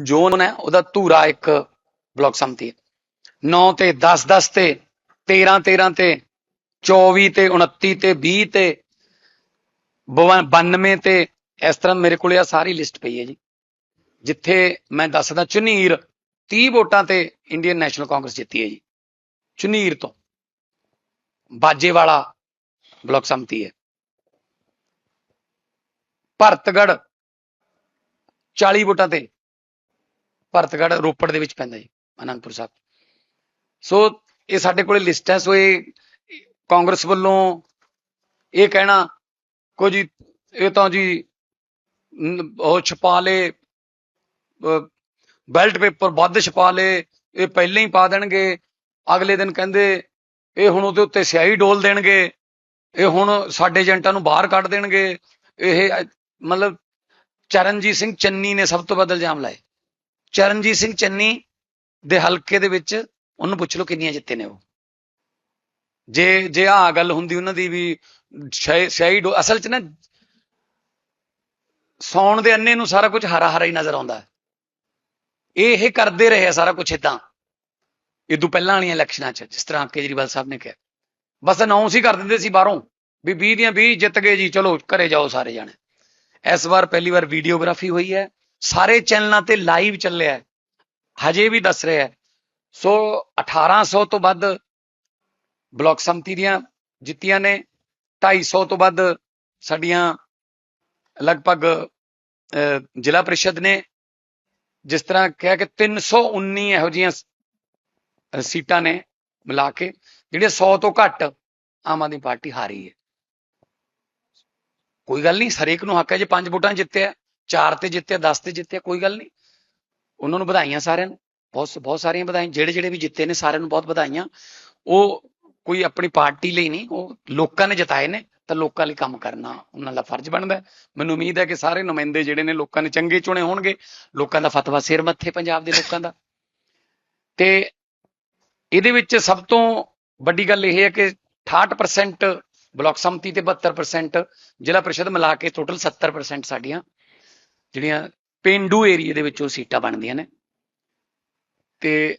Speaker 3: ਜ਼ੋਨ ਹੈ ਉਹਦਾ ਧੂਰਾ ਇੱਕ ਬਲਾਕ ਸੰਮਤੀ ਹੈ। 9 ਤੇ 10 10 ਤੇ 13 13 ਤੇ 24 ਤੇ 29 ਤੇ 20 ਤੇ 92 ਤੇ ਇਸ ਤਰ੍ਹਾਂ ਮੇਰੇ ਕੋਲੇ ਆ ਸਾਰੀ ਲਿਸਟ ਪਈ ਹੈ ਜੀ। ਜਿੱਥੇ ਮੈਂ ਦੱਸਦਾ, ਚੁਨੀਰ 30 ਵੋਟਾਂ ਤੇ ਇੰਡੀਅਨ ਨੈਸ਼ਨਲ ਕਾਂਗਰਸ ਜਿੱਤੀ ਹੈ ਜੀ। ਚੁਨੀਰ ਤੋਂ। ਬਾਜੇਵਾਲਾ ਬਲਾਕ ਸੰਮਤੀ ਹੈ। ਭਰਤਗੜ 40 ਵੋਟਾਂ ਤੇ। ਭਰਤਗੜ ਰੋਪੜ ਦੇ ਵਿੱਚ ਪੈਂਦਾ ਜੀ, ਅਨੰਦਪੁਰ ਸਾਹਿਬ। ਸੋ ਇਹ ਸਾਡੇ ਕੋਲੇ ਲਿਸਟ ਹੈ, ਸੋ ਇਹ ਕਾਂਗਰਸ ਵੱਲੋਂ ਇਹ ਕਹਿਣਾ ਕੋ ਜੀ, ਇਹ ਤਾਂ ਜੀ ਉਹ ਛਪਾ ਲੇ ਬੈਲਟ ਪੇਪਰ ਵੱਧ ਛਪਾ ਲੇ ਇਹ ਪਹਿਲਾਂ ਹੀ ਪਾ ਦੇਣਗੇ, ਅਗਲੇ ਦਿਨ ਕਹਿੰਦੇ ਇਹ ਹੁਣ ਉਹਦੇ ਉੱਤੇ ਸਿਆਹੀ ਡੋਲ ਦੇਣਗੇ, ਇਹ ਹੁਣ ਸਾਡੇ ਏਜੰਟਾਂ ਨੂੰ ਬਾਹਰ ਕੱਢ ਦੇਣਗੇ, ਇਹ, ਮਤਲਬ ਚਰਨਜੀਤ ਸਿੰਘ ਚੰਨੀ ਨੇ ਸਭ ਤੋਂ ਵੱਧ ਇਲਜ਼ਾਮ ਲਾਏ। ਚਰਨਜੀਤ ਸਿੰਘ ਚੰਨੀ ਦੇ ਹਲਕੇ ਦੇ ਵਿੱਚ ਉਹਨੂੰ ਪੁੱਛ ਲਓ ਕਿੰਨੀਆਂ ਜਿੱਤੇ ਨੇ ਉਹ। ਜੇ ਜੇ ਆ ਗੱਲ ਹੁੰਦੀ ਉਹਨਾਂ ਦੀ ਵੀ ਸ਼ਾਇਦ ਅਸਲ 'ਚ ਨਾ ਸੌਣ ਦੇ ਅੰਨੇ ਨੂੰ ਸਾਰਾ ਕੁਝ ਹਰਾ ਹਰਾ ਹੀ ਨਜ਼ਰ ਆਉਂਦਾ। ਇਹ ਇਹ ਕਰਦੇ ਰਹੇ ਆ ਸਾਰਾ ਕੁਝ ਇਦਾਂ ਤੋਂ ਪਹਿਲਾਂ ਵਾਲੀਆਂ ਇਲੈਕਸ਼ਨਾਂ 'ਚ, ਜਿਸ ਤਰ੍ਹਾਂ ਕੇਜਰੀਵਾਲ ਸਾਹਿਬ ਨੇ ਕਿਹਾ। ਬਸ ਅਨਾਉਂਸ ਹੀ ਕਰ ਦਿੰਦੇ ਸੀ ਬਾਹਰੋਂ ਵੀ 20 ਦੀਆਂ 20 ਜਿੱਤ ਗਏ ਜੀ, ਚਲੋ ਘਰੇ ਜਾਓ ਸਾਰੇ ਜਾਣੇ। ਇਸ ਵਾਰ ਪਹਿਲੀ ਵਾਰ ਵੀਡੀਓਗ੍ਰਾਫੀ ਹੋਈ ਹੈ। ਸਾਰੇ ਚੈਨਲਾਂ ਤੇ ਲਾਈਵ ਚੱਲਿਆ ਹਜੇ ਵੀ ਦੱਸ ਰਿਹਾ ਹੈ। ਸੋ 1800 ਤੋਂ ਵੱਧ ਬਲਾਕ ਸੰਮਤੀ ਦੀਆਂ ਜਿੱਤੀਆਂ ਨੇ। 250 ਤੋਂ ਵੱਧ ਸਾਡੀਆਂ ਲਗਭਗ ਅਹ, ਜ਼ਿਲ੍ਹਾ ਪ੍ਰੀਸ਼ਦ ਨੇ ਜਿਸ ਤਰ੍ਹਾਂ ਕਿਹਾ ਕਿ 319 ਇਹੋ ਜਿਹੀਆਂ ਸੀਟਾਂ ਨੇ ਮਿਲਾ ਕੇ ਜਿਹੜੀਆਂ 100 ਤੋਂ ਘੱਟ ਆਮ ਆਦਮੀ ਪਾਰਟੀ ਹਾਰੀ ਹੈ। ਕੋਈ ਗੱਲ ਨਹੀਂ ਹਰੇਕ ਨੂੰ ਹੱਕ ਹੈ ਜੇ ਪੰਜ ਵੋਟਾਂ ਜਿੱਤਿਆ ਚਾਰ ਤੇ ਜਿੱਤਿਆ 10 ਤੇ ਜਿੱਤਿਆ ਕੋਈ ਗੱਲ ਨਹੀਂ। ਉਹਨਾਂ ਨੂੰ ਵਧਾਈਆਂ ਸਾਰਿਆਂ ਨੂੰ। ਬਹੁਤ ਬਹੁਤ ਸਾਰੀਆਂ ਵਧਾਈਆਂ। ਜਿਹੜੇ ਜਿਹੜੇ ਵੀ ਜਿੱਤੇ ਨੇ ਸਾਰਿਆਂ ਨੂੰ ਬਹੁਤ ਵਧਾਈਆਂ। ਉਹ ਕੋਈ ਆਪਣੀ ਪਾਰਟੀ ਲਈ ਨਹੀਂ, ਉਹ ਲੋਕਾਂ ਨੇ ਜਿਤਾਏ ਨੇ, ਤਾਂ ਲੋਕਾਂ ਲਈ ਕੰਮ ਕਰਨਾ ਉਹਨਾਂ ਦਾ ਫਰਜ਼ ਬਣਦਾ ਮੈਨੂੰ ਉਮੀਦ ਹੈ ਕਿ ਸਾਰੇ ਨੁਮਾਇੰਦੇ ਜਿਹੜੇ ਨੇ ਲੋਕਾਂ ਨੇ ਚੰਗੇ ਚੁਣੇ ਹੋਣਗੇ, ਲੋਕਾਂ ਦਾ ਫਤਵਾ ਸਿਰ ਮੱਥੇ ਪੰਜਾਬ ਦੇ ਲੋਕਾਂ ਦਾ। ਤੇ ਇਹਦੇ ਵਿੱਚ ਸਭ ਤੋਂ ਵੱਡੀ ਗੱਲ ਇਹ ਹੈ ਕਿ 68% ਬਲਾਕ ਸੰਮਤੀ ਤੇ 72% ਜ਼ਿਲ੍ਹਾ ਪ੍ਰੀਸ਼ਦ ਮਿਲਾ ਕੇ ਟੋਟਲ 70% ਸਾਡੀਆਂ ਜਿਹੜੀਆਂ ਪਿੰਡੂ ਏਰੀਆ ਦੇ ਵਿੱਚ ਉਹ ਸੀਟਾਂ ਬਣਦੀਆਂ ਨੇ। ਤੇ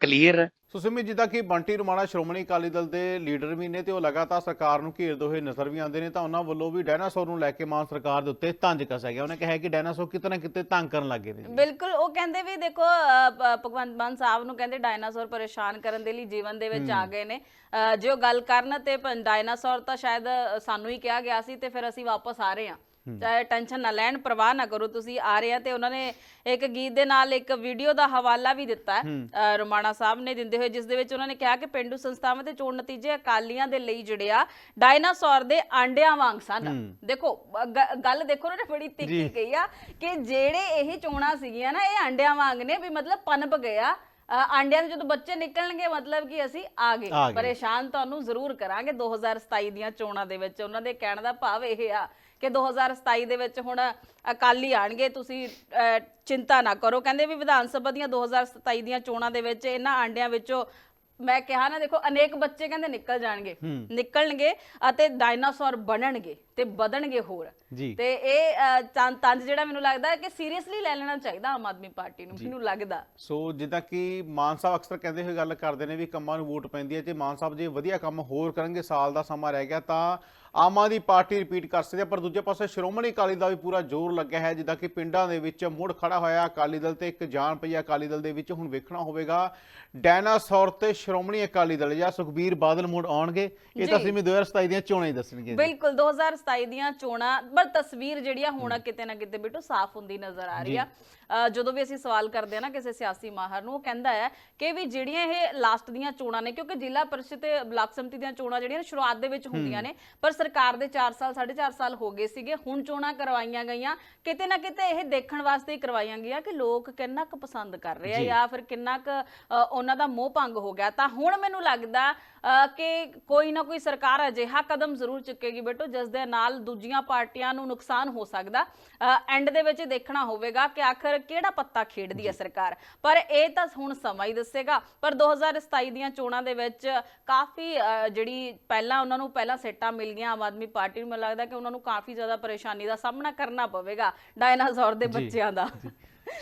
Speaker 3: ਕਲੀਅਰ ਹੈ
Speaker 2: ਸੋ ਸਿਮੀ ਜਿੱਦਾਂ ਕਿ ਬੰਟੀ ਰਮਾਣਾ ਸ਼੍ਰੋਮਣੀ ਅਕਾਲੀ ਦਲ ਦੇ ਲੀਡਰ ਵੀ ਨੇ ਤੇ ਉਹ ਲਗਾਤਾਰ ਸਰਕਾਰ ਨੂੰ ਘੇਰਦੇ ਹੋਏ ਨਜ਼ਰ ਵੀ ਆਉਂਦੇ ਨੇ ਤਾਂ ਉਹਨਾਂ ਵੱਲੋਂ ਵੀ ਡਾਇਨਾਸੌਰ ਨੂੰ ਲੈ ਕੇ ਮਾਨ ਸਰਕਾਰ ਦੇ ਉੱਤੇ ਤੰਜ ਕਸਿਆ ਗਿਆ। ਉਹਨੇ ਕਿਹਾ ਕਿ ਡਾਇਨਾਸੌਰ ਕਿਤੇ ਨਾ ਕਿਤੇ ਤੰਗ ਕਰਨ ਲੱਗੇ ਨੇ।
Speaker 1: ਬਿਲਕੁਲ ਉਹ ਕਹਿੰਦੇ ਵੀ ਦੇਖੋ ਭਗਵੰਤ ਮਾਨ ਸਾਹਿਬ ਨੂੰ ਕਹਿੰਦੇ ਡਾਇਨਾਸੌਰ ਪਰੇਸ਼ਾਨ ਕਰਨ ਦੇ ਲਈ ਜੀਵਨ ਦੇ ਵਿੱਚ ਆ ਗਏ ਨੇ। ਜੇ ਉਹ ਗੱਲ ਕਰਨ ਤੇ ਡਾਇਨਾਸੌਰ ਤਾਂ ਸ਼ਾਇਦ ਸਾਨੂੰ ਹੀ ਕਿਹਾ ਗਿਆ ਸੀ ਤੇ ਫਿਰ ਅਸੀਂ ਵਾਪਸ ਆ ਰਹੇ ਹਾਂ। ਚਾਹੇ ਟੈਨਸ਼ਨ ਨਾ ਲੈਣ ਪਰਵਾਹ ਨਾ ਕਰੋ ਤੁਸੀਂ ਆ ਰਹੇ ਆ ਤੇ ਉਹਨਾਂ ਨੇ ਇੱਕ ਗੀਤ ਦੇ ਨਾਲ ਇੱਕ ਵੀਡੀਓ ਦਾ ਹਵਾਲਾ ਵੀ ਦਿੱਤਾ ਹੈ। ਰੋਮਾਣਾ ਸਾਹਿਬ ਨੇ ਦਿੰਦੇ ਹੋਏ ਜਿਸ ਦੇ ਵਿੱਚ ਉਹਨਾਂ ਨੇ ਕਿਹਾ ਕਿ ਪਿੰਡੂ ਸੰਸਥਾਵਾਂ ਦੇ ਚੋਣ ਨਤੀਜੇ ਅਕਾਲੀਆਂ ਦੇ ਲਈ ਜਿਹੜੇ ਆ ਡਾਇਨਾਸੌਰ ਦੇ ਆਂਡਿਆਂ ਵਾਂਗ ਸਨ। ਦੇਖੋ ਗੱਲ ਦੇਖੋ ਨਾ ਬੜੀ ਤਿੱਖੀ ਗਈ ਆ ਕਿ ਜਿਹੜੇ ਇਹ ਚੋਣਾਂ ਸੀਗੀਆਂ ਨਾ ਇਹ ਆਂਡਿਆਂ ਵਾਂਗ ਨੇ ਵੀ ਮਤਲਬ ਪਨਪ ਗਿਆ ਆਂਡਿਆਂ ਦੇ ਜਦੋਂ ਬੱਚੇ ਨਿਕਲਣਗੇ ਮਤਲਬ ਕਿ ਅਸੀਂ ਆ ਗਏ। ਪਰੇਸ਼ਾਨ ਤੁਹਾਨੂੰ ਜ਼ਰੂਰ ਕਰਾਂਗੇ 2027 ਦੀਆਂ ਚੋਣਾਂ ਦੇ ਵਿੱਚ। ਉਹਨਾਂ ਦੇ ਕਹਿਣ ਦਾ ਭਾਵ ਇਹ ਆ ਕਿ 2027 ਦੇ ਵਿੱਚ ਹੁਣ ਅਕਾਲੀ ਆਣਗੇ ਤੁਸੀਂ ਚਿੰਤਾ ਨਾ ਕਰੋ। ਕਹਿੰਦੇ ਵੀ ਵਿਧਾਨ ਸਭਾ ਦੀਆਂ 2027 ਦੀਆਂ ਚੋਣਾਂ ਦੇ ਵਿੱਚ ਇਹਨਾਂ ਆਂਡਿਆਂ ਵਿੱਚੋਂ ਮੈਂ ਕਿਹਾ ਨਾ ਦੇਖੋ ਅਨੇਕ ਬੱਚੇ ਕਹਿੰਦੇ ਨਿਕਲ ਜਾਣਗੇ। ਨਿਕਲਣਗੇ ਅਤੇ ਡਾਇਨਾਸੌਰ ਬਣਨਗੇ ਤੇ ਵਧਣਗੇ ਹੋਰ। ਤੇ ਇਹ ਤੰ- ਤੰਜ ਜਿਹੜਾ ਮੈਨੂੰ ਲੱਗਦਾ ਹੈ ਕਿ ਸੀਰੀਅਸਲੀ ਲੈ ਲੈਣਾ ਚਾਹੀਦਾ ਆਮ ਆਦਮੀ ਪਾਰਟੀ ਨੂੰ ਮੈਨੂੰ ਲੱਗਦਾ।
Speaker 2: ਸੋ ਜਿੱਦਾਂ ਕਿ ਮਾਨ ਸਾਹਿਬ ਅਕਸਰ ਕਹਿੰਦੇ ਹੋਏ ਗੱਲ ਕਰਦੇ ਨੇ ਵੀ ਕੰਮਾਂ ਨੂੰ ਵੋਟ ਪੈਂਦੀ ਹੈ ਜੇ ਮਾਨ ਸਾਹਿਬ ਜੇ ਵਧੀਆ ਕੰਮ ਹੋਰ ਕਰਨਗੇ ਸਾਲ ਦਾ ਸਮਾਂ ਰਹਿ ਗਿਆ ਤਾਂ ਆਮ ਆਦਮੀ ਪਾਰਟੀ ਰਿਪੀਟ ਕਰ ਸਕਦੀ ਹੈ ਪਰ ਦੂਜੇ ਪਾਸੇ ਸ਼੍ਰੋਮਣੀ ਅਕਾਲੀ ਦਾ ਵੀ ਪੂਰਾ ਜ਼ੋਰ ਲੱਗਿਆ ਹੈ ਜਿੱਦਾਂ ਕਿ ਪਿੰਡਾਂ ਦੇ ਵਿੱਚ ਮੁੜ ਖੜਾ ਹੋਇਆ ਅਕਾਲੀ ਦਲ ਤੇ ਇੱਕ ਜਾਨ ਪਈ ਅਕਾਲੀ ਦਲ ਦੇ ਵਿੱਚ ਹੁਣ ਵੇਖਣਾ ਹੋਵੇਗਾ ਡਾਇਨਾਸੌਰ ਤੇ ਸ਼੍ਰੋਮਣੀ ਅਕਾਲੀ ਦਲ ਜਾਂ ਸੁਖਬੀਰ ਬਾਦਲ ਮੁੜ ਆਉਣਗੇ ਇਹ ਤਾਂ। ਸਿਮੀ 2027 ਦੀਆਂ ਚੋਣਾਂ ਹੀ ਦੱਸਣਗੇ।
Speaker 1: ਬਿਲਕੁਲ 2027 ਦੀਆਂ ਚੋਣਾਂ ਪਰ ਤਸਵੀਰ ਜਿਹੜੀ ਆ ਹੁਣ ਕਿਤੇ ਨਾ ਕਿਤੇ ਬਿੱਟੂ ਸਾਫ਼ ਹੁੰਦੀ ਨਜ਼ਰ ਆ ਰਹੀ ਆ ਜਦੋਂ ਵੀ ਅਸੀਂ ਸਵਾਲ ਕਰਦੇ ਆ ਨਾ ਕਿਸੇ ਸਿਆਸੀ ਮਾਹਰ ਨੂੰ ਉਹ ਕਹਿੰਦਾ ਹੈ ਕਿ ਵੀ ਜਿਹੜੀਆਂ ਇਹ ਲਾਸਟ ਦੀਆਂ ਚੋਣਾਂ ਨੇ ਕਿਉਂਕਿ ਜ਼ਿਲ੍ਹਾ ਪਰਿਸ਼ਦ ਤੇ ਬਲਾਕ ਸਮਿਤੀ ਦੀਆਂ ਚੋਣਾਂ ਜਿਹੜੀਆਂ ਸ਼ੁਰੂਆਤ ਦੇ ਵਿੱਚ ਹੁੰਦੀਆਂ ਨੇ ਪਰ ਸਰਕਾਰ ਦੇ 4 ਸਾਲ 4.5 ਸਾਲ ਹੋ ਗਏ ਸੀਗੇ ਹੁਣ ਚੋਣਾਂ ਕਰਵਾਈਆਂ ਗਈਆਂ ਕਿਤੇ ਨਾ ਕਿਤੇ ਇਹ ਦੇਖਣ ਵਾਸਤੇ ਕਰਵਾਈਆਂ ਗਈਆਂ ਕਿ ਲੋਕ ਕਿੰਨਾ ਕੁ ਪਸੰਦ ਕਰ ਰਹੇ ਆ
Speaker 2: ਜੀ।
Speaker 1: ਫਿਰ ਕਿੰਨਾ ਕੁ ਉਹਨਾਂ ਦਾ ਮੋਹ ਭੰਗ ਹੋ ਗਿਆ ਤਾਂ ਹੁਣ ਮੈਨੂੰ ਲੱਗਦਾ ਕਿ ਕੋਈ ਨਾ ਕੋਈ ਸਰਕਾਰ ਅਜਿਹਾ ਕਦਮ ਜ਼ਰੂਰ ਚੁੱਕੇਗੀ ਬੇਟੋ ਜਿਸ ਦੇ ਨਾਲ ਦੂਜੀਆਂ ਪਾਰਟੀਆਂ ਨੂੰ ਨੁਕਸਾਨ ਹੋ ਸਕਦਾ। ਐਂਡ ਦੇ ਵਿੱਚ ਦੇਖਣਾ ਹੋਵੇਗਾ ਕਿ ਆਖਰ ਕਿਹੜਾ ਪੱਤਾ ਖੇਡਦੀ ਹੈ ਸਰਕਾਰ। ਪਰ ਇਹ ਤਾਂ ਹੁਣ ਸਮਾਂ ਹੀ ਦੱਸੇਗਾ। ਪਰ 2027 ਦੀਆਂ ਚੋਣਾਂ ਦੇ ਵਿੱਚ ਕਾਫੀ ਜਿਹੜੀ ਪਹਿਲਾਂ ਉਹਨਾਂ ਨੂੰ ਪਹਿਲਾਂ ਸੇਟਾਂ ਮਿਲ ਗਈਆਂ ਆਮ ਆਦਮੀ ਪਾਰਟੀ ਨੂੰ ਮੈਨੂੰ ਲੱਗਦਾ ਕਿ ਉਹਨਾਂ ਨੂੰ ਕਾਫੀ ਜ਼ਿਆਦਾ ਪਰੇਸ਼ਾਨੀ ਦਾ ਸਾਹਮਣਾ ਕਰਨਾ ਪਵੇਗਾ ਡਾਇਨਾਸੌਰ ਦੇ ਬੱਚਿਆਂ ਦਾ।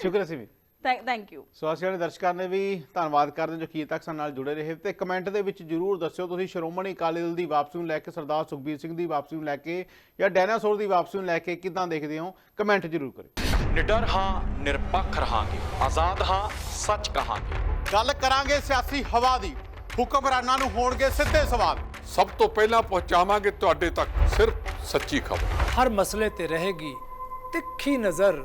Speaker 2: ਸ਼ੁਕਰ ਸਿਮੀ
Speaker 1: ਥੈਂਕ ਯੂ
Speaker 2: ਸੋ ਅਸੀਂ ਵਾਲੇ ਦਰਸ਼ਕਾਂ ਨੇ ਵੀ ਧੰਨਵਾਦ ਕਰਦੇ ਜੋ ਕੀ ਤੱਕ ਸਾਡੇ ਨਾਲ ਜੁੜੇ ਰਹੇ ਤੇ ਕਮੈਂਟ ਦੇ ਵਿੱਚ ਜਰੂਰ ਦੱਸਿਓ ਤੁਸੀਂ ਸ਼੍ਰੋਮਣੀ ਅਕਾਲੀ ਦਲ ਦੀ ਵਾਪਸੀ ਨੂੰ ਲੈ ਕੇ ਸਰਦਾਰ ਸੁਖਬੀਰ ਸਿੰਘ ਦੀ ਵਾਪਸੀ ਨੂੰ ਲੈ ਕੇ ਜਾਂ ਡਾਇਨਾਸੌਰ ਦੀ ਵਾਪਸੀ ਨੂੰ ਲੈ ਕੇ ਕਿਦਾਂ ਦੇਖਦੇ ਹੋ? ਕਮੈਂਟ ਜਰੂਰ ਕਰਿਓ।
Speaker 4: ਨਿਡਰ ਹਾਂ ਨਿਰਪੱਖ ਰਹਾਂਗੇ। ਆਜ਼ਾਦ ਹਾਂ ਸੱਚ ਕਹਾਂਗੇ।
Speaker 2: ਗੱਲ ਕਰਾਂਗੇ ਸਿਆਸੀ ਹਵਾ ਦੀ। ਹੁਕਮਰਾਨਾਂ ਨੂੰ ਹੋਣਗੇ ਸਿੱਧੇ ਸਵਾਲ।
Speaker 5: ਸਭ ਤੋਂ ਪਹਿਲਾਂ ਪਹੁੰਚਾਵਾਂਗੇ ਤੁਹਾਡੇ ਤੱਕ ਸਿਰਫ ਸੱਚੀ ਖਬਰ।
Speaker 6: ਹਰ ਮਸਲੇ ਤੇ ਰਹੇਗੀ ਤਿੱਖੀ ਨਜ਼ਰ